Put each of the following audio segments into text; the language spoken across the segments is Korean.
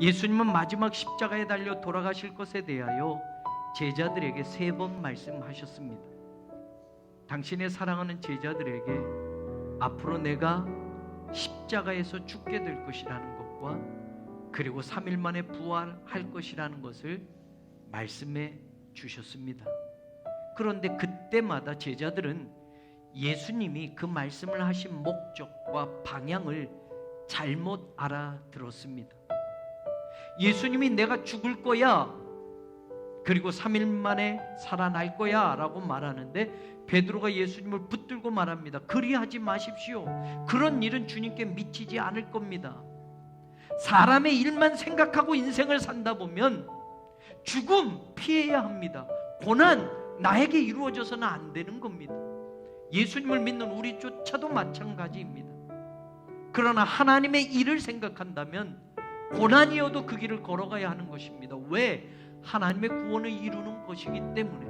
예수님은 마지막 십자가에 달려 돌아가실 것에 대하여 제자들에게 세 번 말씀하셨습니다. 당신의 사랑하는 제자들에게 앞으로 내가 십자가에서 죽게 될 것이라는 것과 그리고 3일 만에 부활할 것이라는 것을 말씀해 주셨습니다. 그런데 그때마다 제자들은 예수님이 그 말씀을 하신 목적과 방향을 잘못 알아들었습니다. 예수님이 내가 죽을 거야. 그리고 3일 만에 살아날 거야 라고 말하는데 베드로가 예수님을 붙들고 말합니다. 그리하지 마십시오. 그런 일은 주님께 미치지 않을 겁니다. 사람의 일만 생각하고 인생을 산다 보면 죽음 피해야 합니다. 고난 나에게 이루어져서는 안 되는 겁니다. 예수님을 믿는 우리조차도 마찬가지입니다. 그러나 하나님의 일을 생각한다면 고난이어도 그 길을 걸어가야 하는 것입니다. 왜? 하나님의 구원을 이루는 것이기 때문에.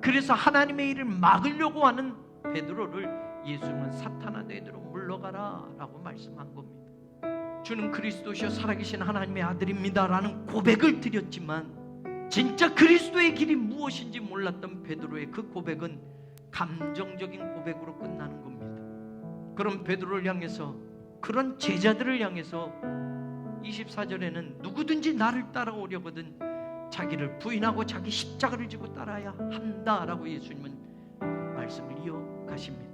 그래서 하나님의 일을 막으려고 하는 베드로를 예수님은 사탄아 너희들은 물러가라라고 말씀한 겁니다. 주는 그리스도시요 살아계신 하나님의 아들입니다라는 고백을 드렸지만 진짜 그리스도의 길이 무엇인지 몰랐던 베드로의 그 고백은 감정적인 고백으로 끝나는 겁니다. 그럼 베드로를 향해서 그런 제자들을 향해서 24절에는 누구든지 나를 따라오려거든 자기를 부인하고 자기 십자가를 지고 따라야 한다라고 예수님은 말씀을 이어가십니다.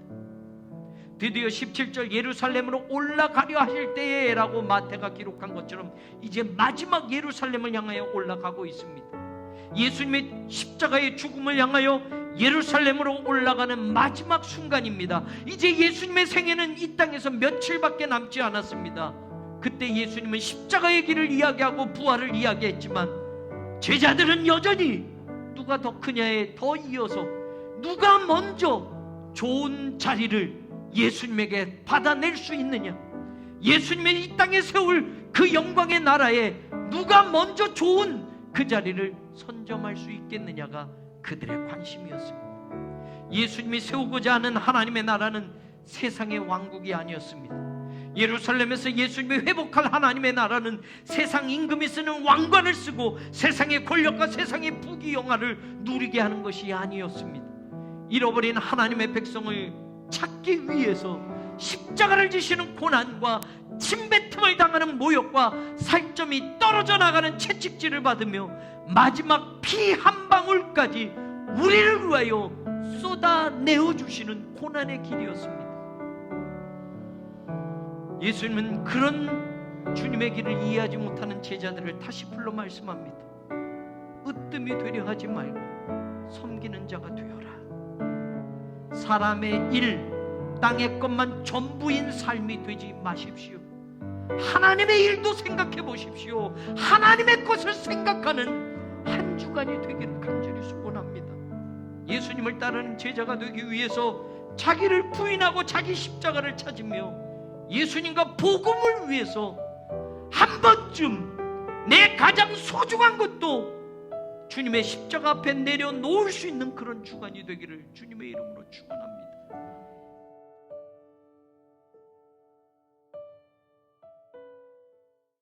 드디어 17절 예루살렘으로 올라가려 하실 때에라고 마태가 기록한 것처럼 이제 마지막 예루살렘을 향하여 올라가고 있습니다. 예수님의 십자가의 죽음을 향하여 예루살렘으로 올라가는 마지막 순간입니다. 이제 예수님의 생애는 이 땅에서 며칠밖에 남지 않았습니다. 그때 예수님은 십자가의 길을 이야기하고 부활을 이야기했지만 제자들은 여전히 누가 더 크냐에 더 이어서 누가 먼저 좋은 자리를 예수님에게 받아낼 수 있느냐 예수님의 이 땅에 세울 그 영광의 나라에 누가 먼저 좋은 그 자리를 선점할 수 있겠느냐가 그들의 관심이었습니다. 예수님이 세우고자 하는 하나님의 나라는 세상의 왕국이 아니었습니다. 예루살렘에서 예수님이 회복할 하나님의 나라는 세상 임금이 쓰는 왕관을 쓰고 세상의 권력과 세상의 부귀 영화를 누리게 하는 것이 아니었습니다. 잃어버린 하나님의 백성을 찾기 위해서 십자가를 지시는 고난과 침뱉음을 당하는 모욕과 살점이 떨어져 나가는 채찍질을 받으며 마지막 피 한 방울까지 우리를 위하여 쏟아내어 주시는 고난의 길이었습니다. 예수님은 그런 주님의 길을 이해하지 못하는 제자들을 다시 불러 말씀합니다. 으뜸이 되려 하지 말고 섬기는 자가 되어라. 사람의 일, 땅의 것만 전부인 삶이 되지 마십시오. 하나님의 일도 생각해 보십시오. 하나님의 것을 생각하는 한 주간이 되기를 간절히 소원합니다. 예수님을 따르는 제자가 되기 위해서 자기를 부인하고 자기 십자가를 찾으며 예수님과 복음을 위해서 한 번쯤 내 가장 소중한 것도 주님의 십자가 앞에 내려놓을 수 있는 그런 주간이 되기를 주님의 이름으로 축원합니다.